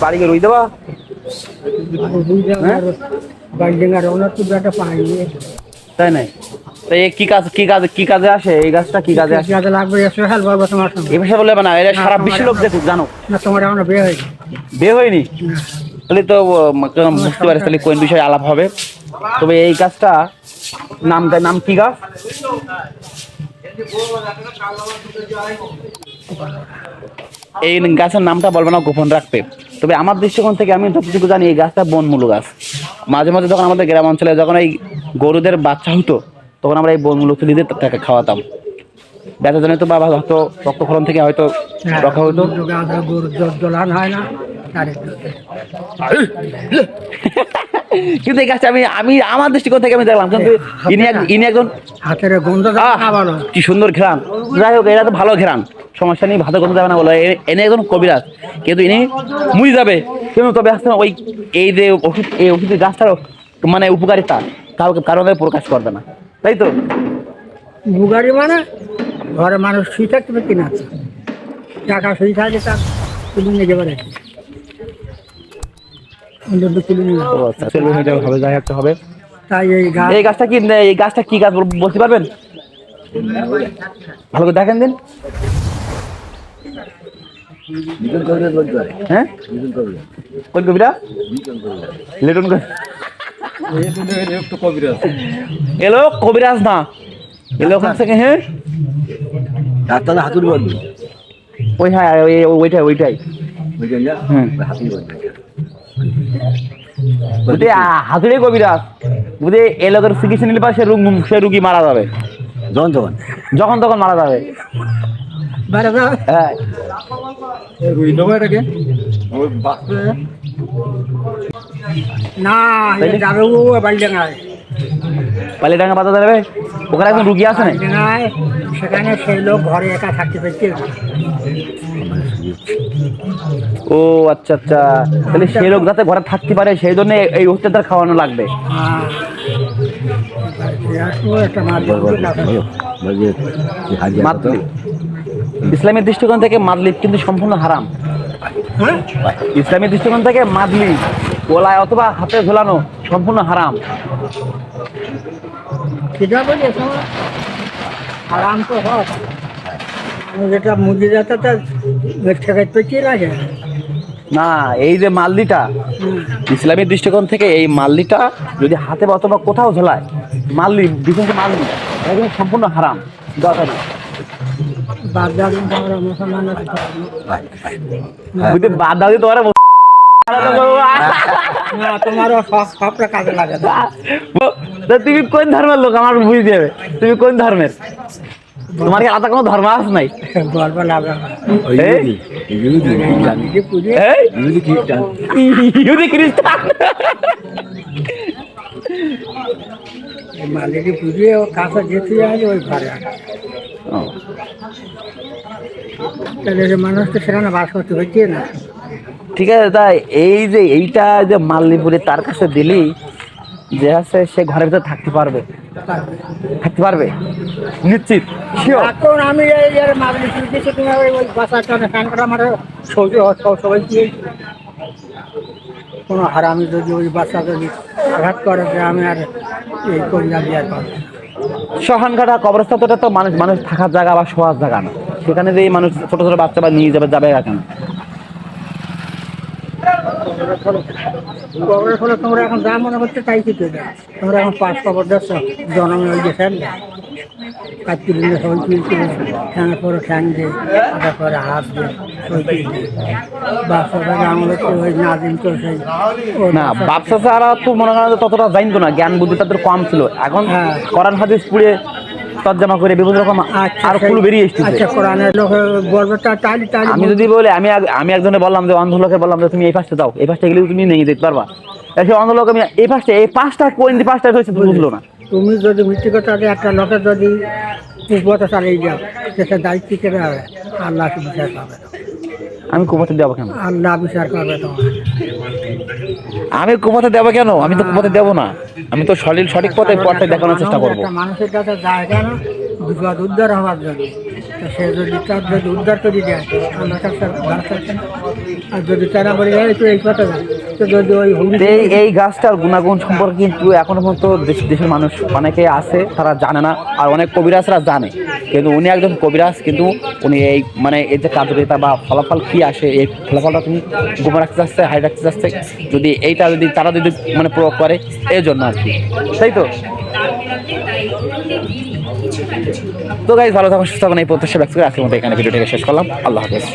বাড়ি রুই হ্যাঁ? তাই কি কাজ কি কাজ কি কাজে আসে এই গাছটা কি কাজে আসে যাতে লাগবে না সারা বিশ্বের লোক দেখুক জানো তোমার এখনও বিয়ে হয়েছে বিয়ে হয়নি তাহলে তো বুঝতে পারিস তাহলে কোন বিষয়ে আলাপ হবে তবে এই গাছটা নামটা নাম কি গাছ এই গাছের নামটা বলব না গোপন রাখতে। তবে আমার দৃষ্টিকোণ থেকে আমি যতটুকু জানি এই গাছটা বনমূল গাছ। মাঝে মাঝে যখন আমাদের গ্রাম অঞ্চলে যখন এই গরুদের বাচ্চা হতো তখন আমরা এই বনমূল তুলি দিয়ে তাকে খাওয়াতাম। ব্যথা জন্য তো বাবা হয়তো রক্তক্ষরণ থেকে হয়তো রক্ষা হতো হয় না কিন্তু এই গাছটা আমি আমি আমার দৃষ্টিকোণ থেকে আমি দেখলাম কিন্তু ইনি ইনি একজন হাতের গন্ধ ভালো। কি সুন্দর ঘেরান যাই হোক এরা তো ভালো ঘেরান সমস্যা নেই ভালো গন্ধ যাবে না বলো। এনে একজন কবিরাজ কিন্তু ইনি মুই যাবে। কিন্তু তবে আসলে ওই এই যে ওষুধ এই ওষুধের গাছটার মানে উপকারিতা কাউকে কারণে প্রকাশ করবে না। তাই তো? বুগারি মানে ঘরে মানুষ শুয়ে থাকতে পারে কিনা? টাকা শুয়ে থাকে তার তুলে নিয়ে যাবে রেখে অন্তত তুলে নিয়ে যাবে। ও আচ্ছা চলবে হয়ে যাবে হবে যাই একটা হবে। তাই এই গাছ এই গাছটা কি এই গাছটা কি গাছ বল- বলতে পারবেন? ভালো করে দেখেন দিন। হ্যাঁ? কোন কবিরা? লিটন কবিরাজ এলো কবিরাজ না। এলো ওখান থেকে হ্যাঁ? ডাক্তার হাতুর বলবি ওই হ্যাঁ ওইটাই ওইটাই। হাতুর বুঝতে হাতুড়ে কবিরাজ। বুঝতে এ লোকের চিকিৎসা নিলে সে রোগ সে রুগী মারা যাবে। জন তখন যখন তখন মারা যাবে। হ্যাঁ। না যাবে পালিডাঙ্গা বাজার যাবে? ওখানে একজন রুগী আছে না সেখানে সেই লোক ঘরে একা থাকতে পারছে। ও আচ্ছা আচ্ছা। তাহলে সেই লোক যাতে ঘরে থাকতে পারে, সেই জন্য এই- তার খাওয়ানো লাগবে। ইসলামের দৃষ্টিকোণ থেকে মাদলি কিন্তু সম্পূর্ণ হারাম। ইসলামের দৃষ্টিকোণ থেকে মাদলি ওলায় অথবা হাতে ঝোলানো সম্পূর্ণ হারাম। আরাম তো হয়। যেটা মুরগি যাতে তার ঠেকাই পেঁচিয়ে লাগে? না এই যে মালদিটা ইসলামের দৃষ্টিকোণ থেকে এই মালদিটা যদি হাতে বা অথবা কোথাও ঝোলায় মালদি বিশেষ মালদি এটা সম্পূর্ণ হারাম দরকার বুঝতে বাদ তোমার তা তুমি কোন ধর্মের লোক? আমার বুঝে দেবে তুমি কোন ধর্মের? তোমার কি আলাদা কোনো ধর্ম আছে নাই? না। ইহুদি খ্রিস্টান নিজে পুজো। এই? ইহুদি খ্রিস্টান। ইহুদি খ্রিস্টান? মালিকে পুজো ও কাছে যেতে আছে ওই ঘরে তাহলে যে মানুষ তো সেখানে বাস করতে হচ্ছে না। ঠিক আছে তাই এই যে এইটা যে মাল্লিপুরে তার কাছে দিলি যে আছে সে ঘরের ভিতরে থাকতে পারবে। থাকতে পারবে? নিশ্চিত? এখন আমি সবাই কোনো হারামি যদি ওই বাচ্চা যদি আঘাত করে যে আমি আর এই করি না বিয়ার পাবো না। সহানঘাটা তো মানুষ মানুষ থাকার জায়গা বা শোয়ার জায়গা না। সেখানে যে মানুষ ছোট ছোট বাচ্চা বা নিয়ে যাবে যাবে কেন? কবরের ফলে তোমরা এখন যা মনে করছে তাই কিছু না তোমরা এখন পাঁচ কবর দেখছ জনমে ওই যে ফ্যান কাজ দিলে সবাই তুলছিল ফ্যানের পরে ফ্যান দিয়ে তারপরে হাত দিয়ে না বাচ্চা ছাড়া। তো মনে করেন ততটা জানতো না জ্ঞান বুদ্ধি তাদের কম ছিল। এখন হ্যাঁ। কোরআন হাদিস পুড়ে তর্জমা করে বিভিন্ন রকম আচ্ছা আর ফুল বেরিয়ে এসেছে। আচ্ছা কোরআনের লোক বলবে টালি টালি আমি যদি বলে আমি আমি একজনে বললাম যে অন্ধ লোকে বললাম যে তুমি এই পাশে দাও। এই পাশে গেলে তুমি নিয়ে যেতে পারবা? এসে অন্ধ লোক আমি এই পাশটা এই পাঁচটা কোন পাঁচটা হয়েছে বুঝলো না। তুমি যদি মৃত্যুগত একটা লোকের যদি কুপথে চালিয়ে যাও সেটা দায়িত্ব কেটে হবে আল্লাহ করবে আমি কুপথে দেবো কেন? আল্লাহ বিচার করবে তোমার আমি কুপথে দেবো কেন? আমি তো কুপথে দেবো না। আমি তো সঠিক সঠিক পথে পথে দেখানোর চেষ্টা করব। মানুষের কাছে যায় কেন? বিপদ উদ্ধার হওয়ার জন্য। সে যদি তার যদি উদ্ধার করে দেয় কাছে আর যদি তারা বলে এই তো এই কথা ওই এই এই গাছটার গুণাগুণ সম্পর্কে কিন্তু এখনও পর্যন্ত দেশ দেশের মানুষ অনেকে আছে তারা জানে না। আর অনেক কবিরাজরা জানে। কিন্তু উনি একজন কবিরাজ, কিন্তু উনি এই মানে এই যে কার্যকারিতা বা ফলাফল কী আসে, এই ফলাফলটা তুমি গোপন রাখতে চাচ্ছে, হাই রাখতে চাচ্ছে, যদি এইটা যদি তারা যদি মানে প্রয়োগ করে, এই জন্য আর কি। তাই তো? তো গাইজ ভালো থাকুন, সুস্থ থাকুন, এই প্রত্যাশা ব্যক্ত করে আজকের মতো এখানে ভিডিওটাকে শেষ করলাম। আল্লাহ হাফেজ।